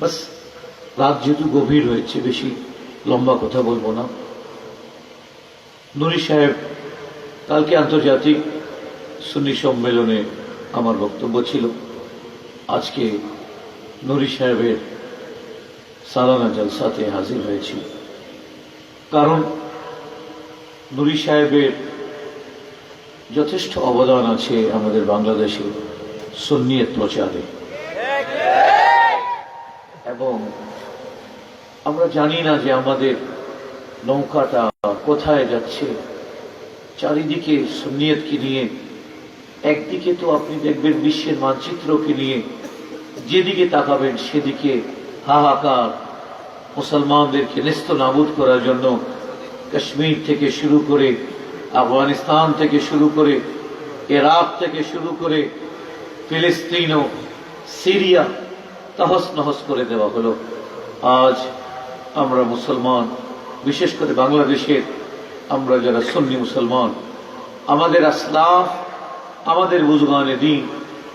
বাস, রাত যেহেতু গভীর হয়েছে, বেশি লম্বা কথা বলব না। নুরি সাহেব, কালকে আন্তর্জাতিক সুন্নি সম্মেলনে আমার বক্তব্য ছিল। আজকে নুরি সাহেবের সালানা জলসাতে হাজির হয়েছি। কারণ নুরি সাহেবের যথেষ্ট অবদান আছে আমাদের বাংলাদেশে সুন্নিয়ত প্রচারে। এবং আমরা জানি না যে আমাদের নৌকাটা কোথায় যাচ্ছে। চারিদিকে সুন্নিয়তকে নিয়ে, একদিকে তো আপনি দেখবেন বিশ্বের মানচিত্রকে নিয়ে যেদিকে তাকাবেন সেদিকে হাহাকার মুসলমানদেরকে নেস্ত নাবুদ করার জন্য কাশ্মীর থেকে শুরু করে, আফগানিস্তান থেকে শুরু করে, ইরাক থেকে শুরু করে ফিলিস্তিন ও সিরিয়া তহস নহস করে দেওয়া হলো। আজ আমরা মুসলমান, বিশেষ করে বাংলাদেশের, আমরা যারা সুন্নি মুসলমান, আমাদের আসলাফ, আমাদের বুজগানে দিন,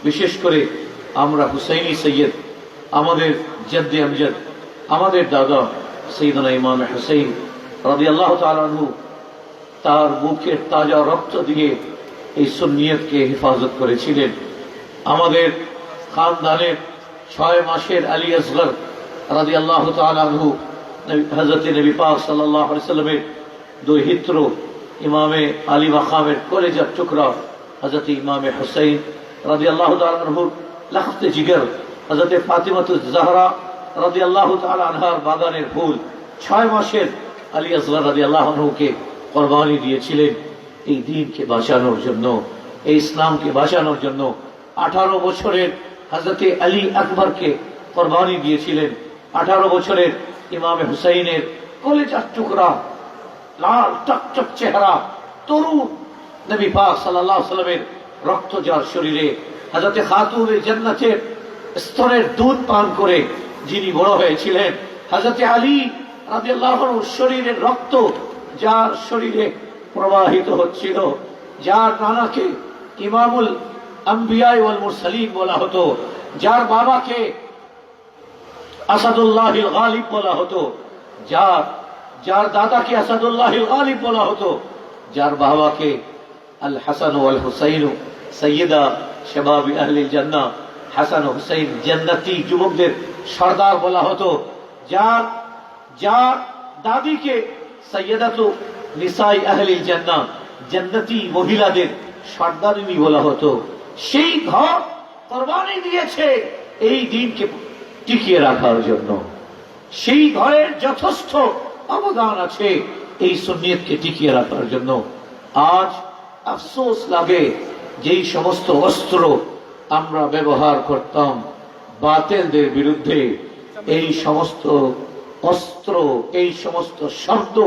বিশেষ করে আমরা হুসাইনি সৈয়দ, আমাদের জদ্দে আমজদ, আমাদের দাদা সৈদনা ইমাম হুসൈন রাজি আল্লাহ তালু তার বুকের তাজা রক্ত দিয়ে এই সুন্নিয়তকে হেফাজত করেছিলেন। আমাদের খানদানের ছয় মাসের আলী আসগর রাজি আল্লাহ তালু হজরত নবী পাক সাল্লাহ সাল্লামের দুই হিত্র ইমামে আলী মাকামের কলেজার টুকরা হজরত ইমামে হুসাইন রাজি আল্লাহ তালহুর লাখতে জিগর হজরত ফাতিমাত জাহরা রাজি আল্লাহ আনহার বাগানের ফুল ছয় মাসের আলী আসগর রাজি আল্লাহকে কোরবানি দিয়েছিলেন। এই দিনকে বাঁচানোর জন্য, এই ইসলামকে বাঁচানোর জন্য আঠারো বছরের হজরতে আলী আকবরকে কোরবানি দিয়েছিলেন। আঠারো বছরের ইমামে হুসাইনের কলেজার টুকরা, লাল চকচক চেহারা, তরুণ নবী পাক সাল্লাহ সাল্লামের রক্ত যার শরীরে। হাজরতে খাতুনের জান্নাতের স্তরের দুধ পান করে যিনি বড় হয়েছিলেন। হাজরতে আলী রাজি আল্লাহর শরীরের রক্ত যার শরীরে প্রবাহিত হচ্ছিল, যার নানাকে ইমামুল আম্বিয়াই বলা হতো, যার বাবাকে আসাদুল্লাহ গালিব বলা হতো, যার যার দাদাকে আসাদুল্লাহ গালিব বলা হতো, যার বাবাকে আল হাসান ওয়াল হুসাইন সৈয়দা শেবাবি আহলিল জান্না, হাসান হুসাইন জান্নাতি যুবকদের সর্দার বলা হতো, যার যার দাদিকে সৈয়দাতু নিসাই আহলিল জান্না, জান্নাতি মহিলাদের সর্দারিনী বলা হতো। সেই ঘর কোরবানি দিয়েছে এই দিনকে টিকিয়ে রাখার জন্য। সেই ঘরের যথেষ্ট অবদান আছে এই সুন্নিয়তকে টিকিয়ে রাখার জন্য। আজ আফসোস লাগে যেই সমস্ত অস্ত্র আমরা ব্যবহার করতাম বাতেলদের বিরুদ্ধে। এই সমস্ত অস্ত্র, এই সমস্ত শব্দ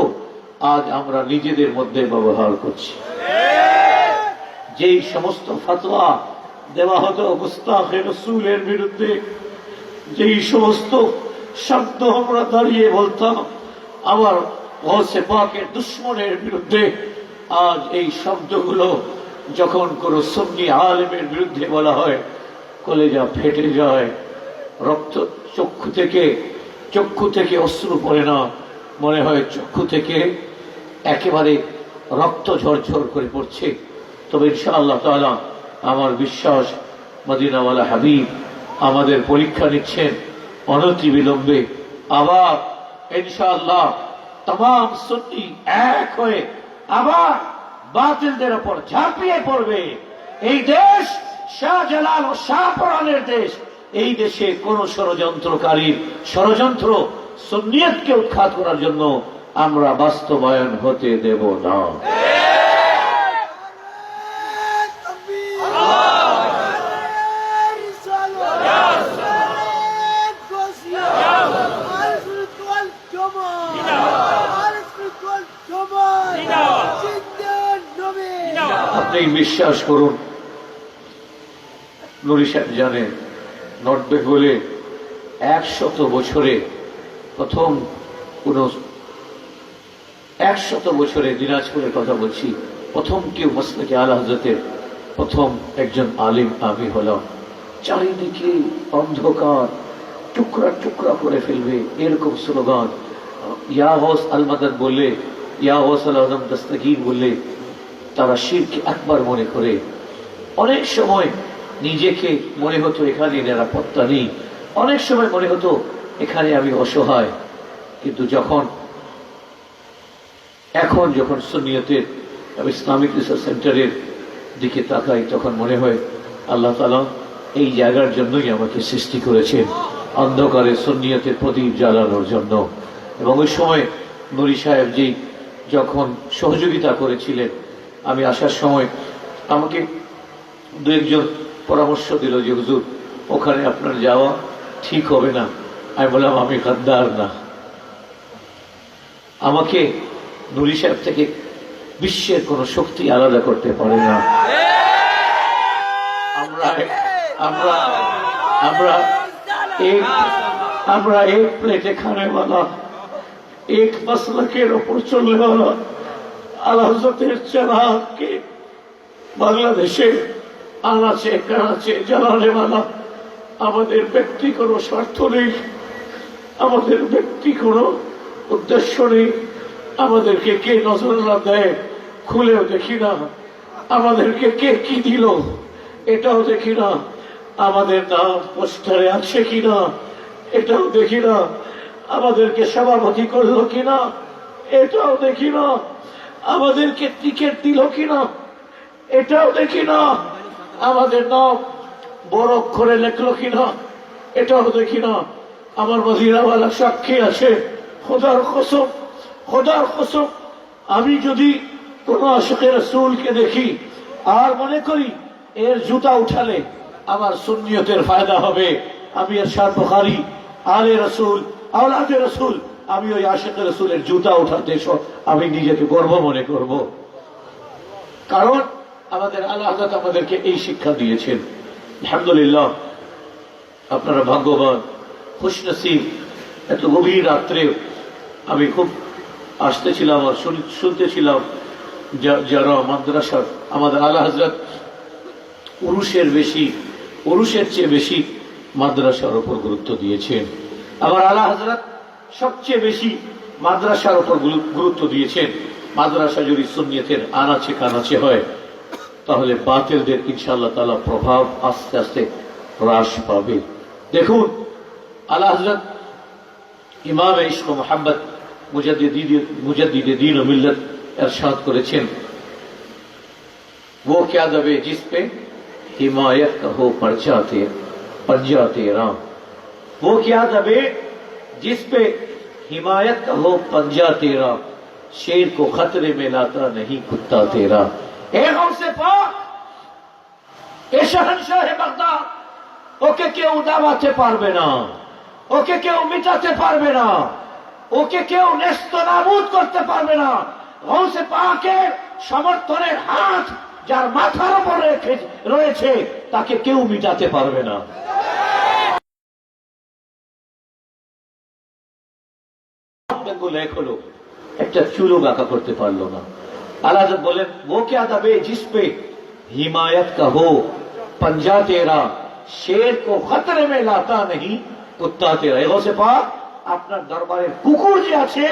আজ আমরা নিজেদের মধ্যে ব্যবহার করছি। যেই সমস্ত ফতোয়া দেওয়া হতো রসুলের বিরুদ্ধে, যেই সমস্ত শব্দ আমরা দাঁড়িয়ে বলতাম, আবার পাকের দুশ্মনের বিরুদ্ধে, আজ এই শব্দগুলো যখন কোনো সন্নি আলেমের বিরুদ্ধে বলা হয়, কলেজা ফেটে যায়, রক্ত চক্ষু থেকে চক্ষু থেকে অশ্রু পড়ে না, মনে হয় চক্ষু থেকে একেবারে রক্ত ঝরঝর করে পড়ছে। তবে ইনশাআল্লাহ তাআলা আমার বিশ্বাস মদিনাওয়ালা হাবিব আমাদের পরীক্ষা নিচ্ছেন অনতি বিলম্বে। আবার ইনশাআল্লাহ তাম সুন্নি এক হয়ে আবার বাতিলদের ওপর ঝাঁপিয়ে পড়বে। এই দেশ শাহজালাল ও শাহপরানের দেশ। এই দেশে কোন ষড়যন্ত্রকারীর ষড়যন্ত্র সুন্নিয়তকে উৎখাত করার জন্য আমরা বাস্তবায়ন হতে দেব না। বিশ্বাস করুন। নুরি সাহেব জানেন নর্থ বেঙ্গলে একশত বছরে প্রথম কোন একশত বছরে দিনাজপুরের কথা বলছি, প্রথম কেউ মসলাকে আলা হজরতের প্রথম একজন আলিম আমি হলাম। চারিদিকে অন্ধকার, টুকরা টুকরা করে ফেলবে, এরকম স্লোগান। ইয়া হোস আল মাদাদ বললে ইয়া হোস আল আজম দস্তগীর বললে তারা শিরকে একবার মনে করে। অনেক সময় নিজেকে মনে হতো এখানে নিরাপত্তা নেই। অনেক সময় মনে হতো এখানে আমি অসহায়। কিন্তু যখন, এখন যখন সুনিয়তের ইসলামিক রিসার্চ সেন্টারের দিকে তাকাই, তখন মনে হয় আল্লাহ তালা এই জায়গার জন্যই আমাকে সৃষ্টি করেছেন, অন্ধকারে সুনিয়তের প্রদীপ জ্বালানোর জন্য। এবং ওই সময় নুরি সাহেব যেই যখন সহযোগিতা করেছিলেন আমি আসার সময় আমাকে দু একজন পরামর্শ দিল যে, হুজুর, ওখানে আপনার যাওয়া ঠিক হবে না। আমি বললাম, আমি গাদ্দার না। আমাকে নুরি সাহেব থেকে বিশ্বের কোনো শক্তি আলাদা করতে পারে না। আমরা আমরা এক প্লেটে খানে বালা এক মসলকের ওপর চললে আলহজতের জামাতকে বাংলাদেশে আনাচে, কানাচে জানালে মানা আমাদের ব্যক্তি কোনো স্বার্থ নেই, আমাদের ব্যক্তি কোনো উদ্দেশ্য নেই, আমাদেরকে কে নজরানা দেয় খুলেও দেখি না, আমাদেরকে কে কি দিল এটাও দেখি না, আমাদের নাম পোস্টারে আছে কিনা এটাও দেখি না, আমাদেরকে সভাপতি করল কিনা এটাও দেখি না। আমাদেরকে টিকিট দিল কিনা, এটাও দেখি না। আমাদের নাম বড় অক্ষরে লেখলো কিনা, এটাও দেখি না। আমার মদিনাওয়ালা সাক্ষী আছে, খোদার কসম খোদার কসম। আমি যদি কোন আশকের রসুলকে দেখি আর মনে করি এর জুতা উঠালে আমার সুন্নিয়তের ফায়দা হবে, আমি এর সার আলে রসুল, আওলাদে রসুল আমি ওই আশেকের রসুলের জুতা উঠাতে আমি নিজেকে গর্ব মনে করব। কারণ আমাদের আল্লাহ আমাদেরকে এই শিক্ষা দিয়েছেন। আলহামদুলিল্লাহ, আপনারা ভাগ্যবান খুশনসিব এত গভীর রাত্রে আমি খুব আসতেছিলাম আর শুন- শুনতেছিলাম যারা মাদ্রাসার, আমাদের আল্লাহ হজরত পুরুষের বেশি পুরুষের চেয়ে বেশি মাদ্রাসার ওপর গুরুত্ব দিয়েছেন। আবার আল্লাহ হজরত সবচেয়ে বেশি মাদ্রাসার উপর গুরু- গুরুত্ব দিয়েছেন মাদ্রাসা যদি সুন্নিয়তের আনাচে কানাচে হয় তাহলে বাতিলদের ইনশাআল্লাহ তালা প্রভাব আস্তে আস্তে হ্রাস পাবে দেখুন আল্লাহ হজরত ইমাম ইশক মোহাম্মদ মুজদ্দিদ দিন ও মিল্লত এরশাদ করেছেন वो क्या दबे जिस पे हिमायत का हो पर्चा ते पंजा तेरा वो क्या दबे जिस पे हिमायत का हो पंजा तेरा शेर को खतरे में लाता नहीं कुत्ता तेरा ए से पाक এ শাহে বাগদাদ ওকে কেউ দাবাতে পারবে না ওকে কেউ মিটাতে পারবে না ওকে কেউ ন্যস্ত নাবুদ করতে পারবে না গৌসে পাকের সমর্থনের হাত যার মাথার উপর রেখে রয়েছে তাকে কেউ মিটাতে পারবে না গুলো এক হলো একটা চুলো বাঁকা করতে পারলো না আল্লাহ বলেন वो क्या दबे जिस पे हिमायत का हो पंजा तेरा शेर को खतरे में लाता नहीं কুত্তা তেরা এগো সে পা আপনার দরবারের কুকুর যে আছে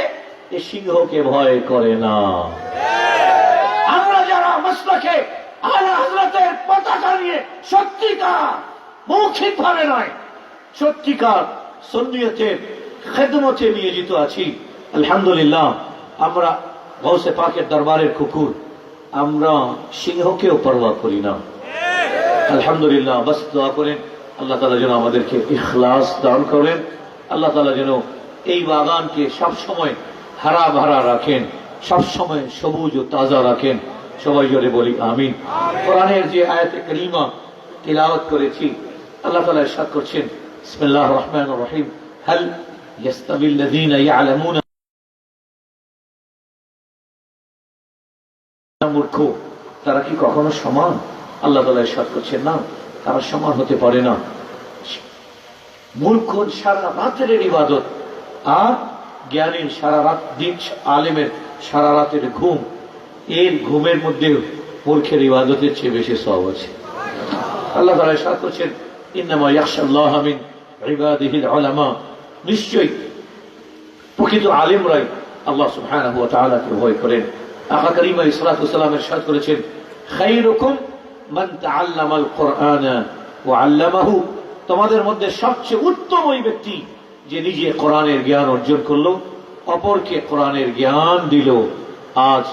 এ সিংহকে ভয় করে না আমরা যারা মসলাকে আলা হজরতের পতাকা নিয়ে সত্যিকার মৌখিক ভাবে নয় সত্যিকার সন্নিয়তের খেদমতে নিয়োজিত আছি আলহামদুলিল্লাহ আমরা গৌসে পাকের দরবারের কুকুর আমরা সিংহকেও পরোয়া করি না। আলহামদুলিল্লাহ বাস দোয়া করেন আল্লাহ তালা যেন আমাদেরকে ইখলাস দান করেন আল্লাহ তালা যেন এই বাগানকে সবসময় হারা ভারা রাখেন সবসময় সবুজ ও তাজা রাখেন। সবাই জোরে বলি আমিন। কোরআনের যে আয়াতে করিমা তিলাওয়াত করেছি আল্লাহ তালা ইরশাদ করছেন বিসমিল্লাহির রহমানির রহিম হাল ইয়াস্তাবিল্লাযীনা ইয়ালামুনা মূর্খ তারা কি কখনো সমান? আল্লাহ তালা ইরশাদ করছেন, না, তারা সমান হতে পারে না। মূর্খ সারা রাতের ইবাদত আর জ্ঞানীর সারা রাত দিন আলেমের সারা রাতের ঘুম, এর ঘুমের মধ্যে মূর্খের ইবাদতের চেয়ে বেশি সব আছে। আল্লাহ তালা ইরশাদ করছেন নিশ্চয়ই প্রকৃত আলেমরাই আল্লাহ তাআলাকে ভয় করেন। আকা করিম করেছেন তোমাদের মধ্যে সবচেয়ে উত্তম ওই ব্যক্তি যে নিজে কোরআনের জ্ঞান অর্জন করল, অপরকে কোরআনের জ্ঞান দিল। আজ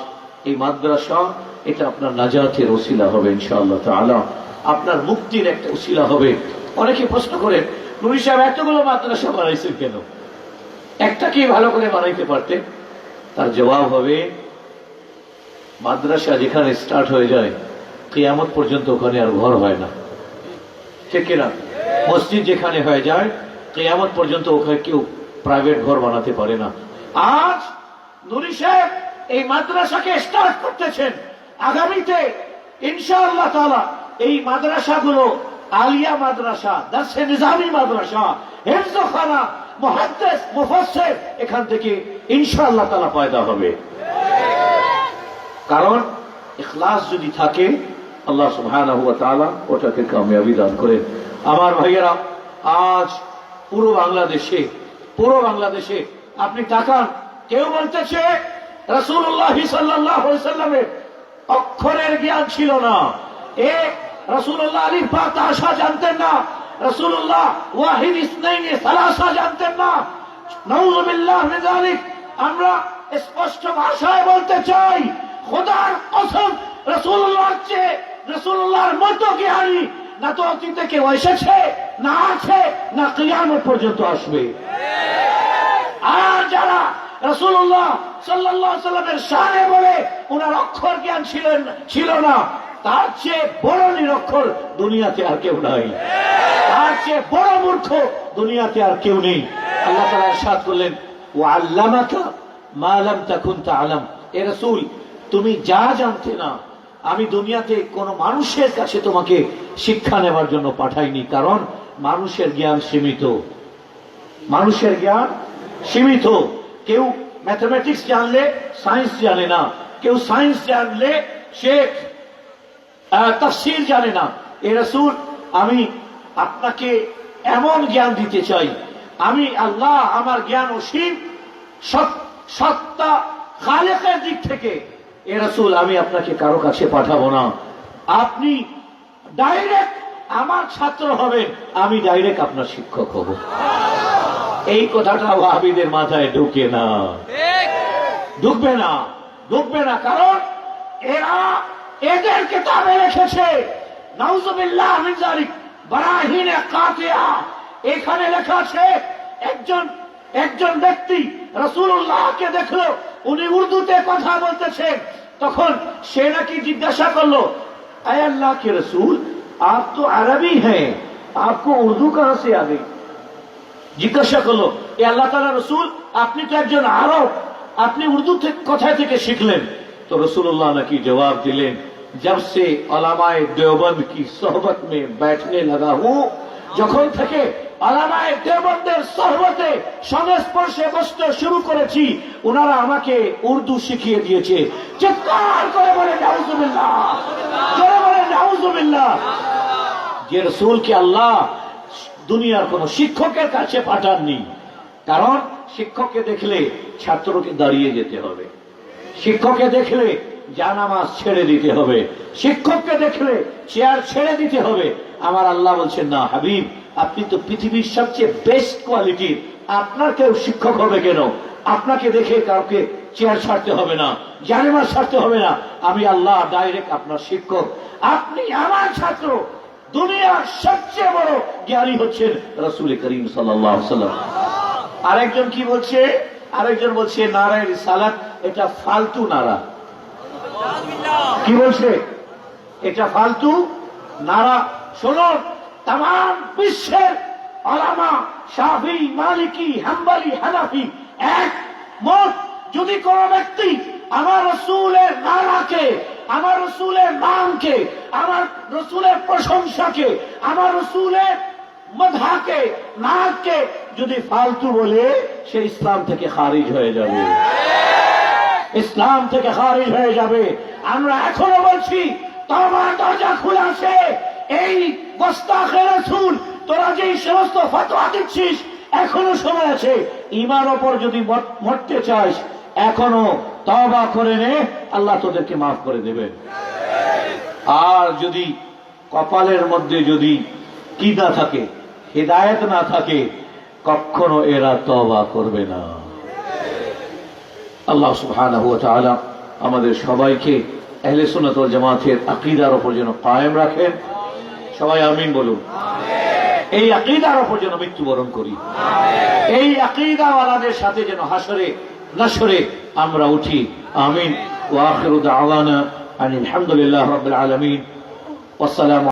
এই মাদ্রাসা, এটা আপনার নাজাতের ওসিলা হবে ইনশাআল্লাহ তাআলা। আপনার মুক্তির একটা ওসিলা হবে। অনেকে প্রশ্ন করেন নুরি সাহেব, এতগুলো মাদ্রাসা বানাইছেন কেন? একটা কি ভালো করে বানাইতে পারতেন? তার জবাব হবে মাদ্রাসা যেখানে স্টার্ট হয়ে যায়, কিয়ামত পর্যন্ত ওখানে আর ঘর হয় না। ঠিক কিনা? মসজিদ যেখানে হয়ে যায়, কিয়ামত পর্যন্ত ওখানে কেউ প্রাইভেট ঘর বানাতে পারে না। আজ নুরি সাহেব এই মাদ্রাসাকে স্টার্ট করতেছেন। আগামীতে ইনশাআল্লাহ তালা এই মাদ্রাসাগুলো আলিয়া মাদ্রাসা দার্সে নিজামি মাদ্রাসা, হেফজখানা মহাদ্দেশ মুফাসসির এখান থেকে ইনশাআল্লাহ তালা পয়দা হবে। কারণ ইখলাস যদি থাকে, আল্লাহ তাআলা ওটাকে কামিয়াবি দান করেন আমার ভাইয়েরা, আজ পুরো বাংলাদেশে পুরো বাংলাদেশে আপনি তাকান কেউ বলতেছে অক্ষরের জ্ঞান ছিল না। এ রাসূলুল্লাহ আলিফ বা তাশা জানতেন না। রাসূলুল্লাহ ওয়াহিদ ইসনাইন সালাসা জানতেন না। নাউযুবিল্লাহ আমরা স্পষ্ট ভাষায় বলতে চাই খোদার কসম রসুল্লাহর চেয়ে রসুল্লাহর মতো জ্ঞানী না তো অতীতে কেউ এসেছে, না আছে, না কিয়ামত পর্যন্ত আসবে। আর যারা রসুল্লাহ সাল্লাহ সাল্লামের সানে বলে ওনার অক্ষর জ্ঞান ছিলেন, ছিল না, তার চেয়ে বড় নিরক্ষর দুনিয়াতে আর কেউ নাই। তার চেয়ে বড় মূর্খ দুনিয়াতে আর কেউ নেই। আল্লাহ তালা সাত করলেন ও আল্লামাকা মালাম তখন তা আলাম এ রসুল তুমি যা জানতে না, আমি দুনিয়াতে কোন মানুষের কাছে তোমাকে শিক্ষা নেবার জন্য পাঠাইনি, কারণ মানুষের জ্ঞান সীমিত। মানুষের জ্ঞান সীমিত। কেউ ম্যাথমেটিক্স জানলে সায়েন্স জানে না। কেউ সায়েন্স জানলে, সে তাফসির জানে না। এ রসুল, আমি আপনাকে এমন জ্ঞান দিতে চাই। আমি আল্লাহ আমার জ্ঞান অসীম সত্তা, খালেকের দিক থেকে এ রসুল, আমি আপনাকে কারও কাছে পাঠাবো না। আপনি ডাইরেক্ট আমার ছাত্র হবেন, আমি ডাইরেক্ট আপনার শিক্ষক হব। এই কথাটা ওয়াহাবিদের মাথায় ঢুকে না। ঢুকবে না ঢুকবে না, কারণ এরা এদের কেতাবে রেখেছে। নাউজুবিল্লাহ মিন যালিক, বারাহিনে কাতিয়া, এখানে লেখা আছে, একজন একজন ব্যক্তি রাসূলুল্লাহকে দেখলো উনি উর্দুতে কথা বলতেছেন তখন সে নাকি জিজ্ঞাসা করলো আয় আল্লাহ के रसूल आप तो अरबी हैं आपको उर्दू कहां से आ गई জিজ্ঞাসা করলো এ আল্লাহ তালা রসুল আপনি তো একজন আরব আপনি উর্দু থেকে কোথায় থেকে শিখলেন তো রসুল্লাহ নাকি জবাব দিলেন जब से अलामाए देवबंद की सोहबत में बैठने लगा हूं যখন থেকে আলামায় দেবন্দের সহবতে সংস্পর্শে বসতে শুরু করেছি। ওনারা আমাকে উর্দু শিখিয়ে দিয়েছে। চিৎকার করে বলে নাউজুবিল্লাহ। জোরে বলে নাউজুবিল্লাহ। যে রসুলকে আল্লাহ দুনিয়ার কোন শিক্ষকের কাছে পাঠাননি। কারণ শিক্ষককে দেখলে ছাত্রকে দাঁড়িয়ে যেতে হবে। শিক্ষককে দেখলে জানামাজ ছেড়ে দিতে হবে। শিক্ষককে দেখলে চেয়ার ছেড়ে দিতে হবে। আমার আল্লাহ বলছেন, না হাবিব আপনি তো পৃথিবীর সবচেয়ে বেস্ট কোয়ালিটির আপনার কেউ শিক্ষক হবে কেন? আপনাকে দেখে কাউকে চেয়ার ছাড়তে হবে না জানেমাজ ছাড়তে হবে না। আমি আল্লাহ ডাইরেক্ট আপনার শিক্ষক। আপনি আমার ছাত্র। দুনিয়ার সবচেয়ে বড় জ্ঞানী হচ্ছেন রসুল করিম সাল্লাম আরেকজন কি বলছে? আরেকজন বলছে নারায়ণ সালাত এটা ফালতু নারা। কি বলছে? এটা ফালতু নারা। শুনুন তাম বিশ্বের আলামা শাহি মালিকি হাম্বালি হানাফি এক মত যদি কোন ব্যক্তি আমার রসুলের নারাকে আমার রসুলের নামকে আমার রসুলের প্রশংসাকে আমার রসুলের মধাকে নাককে যদি ফালতু বলে সে ইসলাম থেকে খারিজ হয়ে যাবে ইসলাম থেকে খারিজ হয়ে যাবে আমরা এখনও বলছি তোমার দরজা খোলা আছে। এই তোরা যে সমস্ত ফতোয়া দিচ্ছিস, এখনও সময় আছে। ইমান ওপর যদি মরতে চাস, এখনও তবা করে নে, আল্লাহ তোদেরকে মাফ করে দেবে। আর যদি কপালের মধ্যে যদি কি না থাকে, হেদায়ত না থাকে, কখনো এরা তবা করবে না। আল্লাহ ওয়া আমাদের সবাইকে আহলে সুন্নাত ওয়াল জামাতের আকীদার উপর যেন কায়েম রাখেন। সবাই আমিন বলুন। এই আকিদার ওপর যেন মৃত্যুবরণ করি। এই আকিদাওয়ালাদের সাথে যেন হাসরে, নাসরে আমরা উঠি। আমিন। ওয়াখির আখিরু আলহামদুলিল্লাহ রাব্বিল আলামিন। ওয়াসসালামু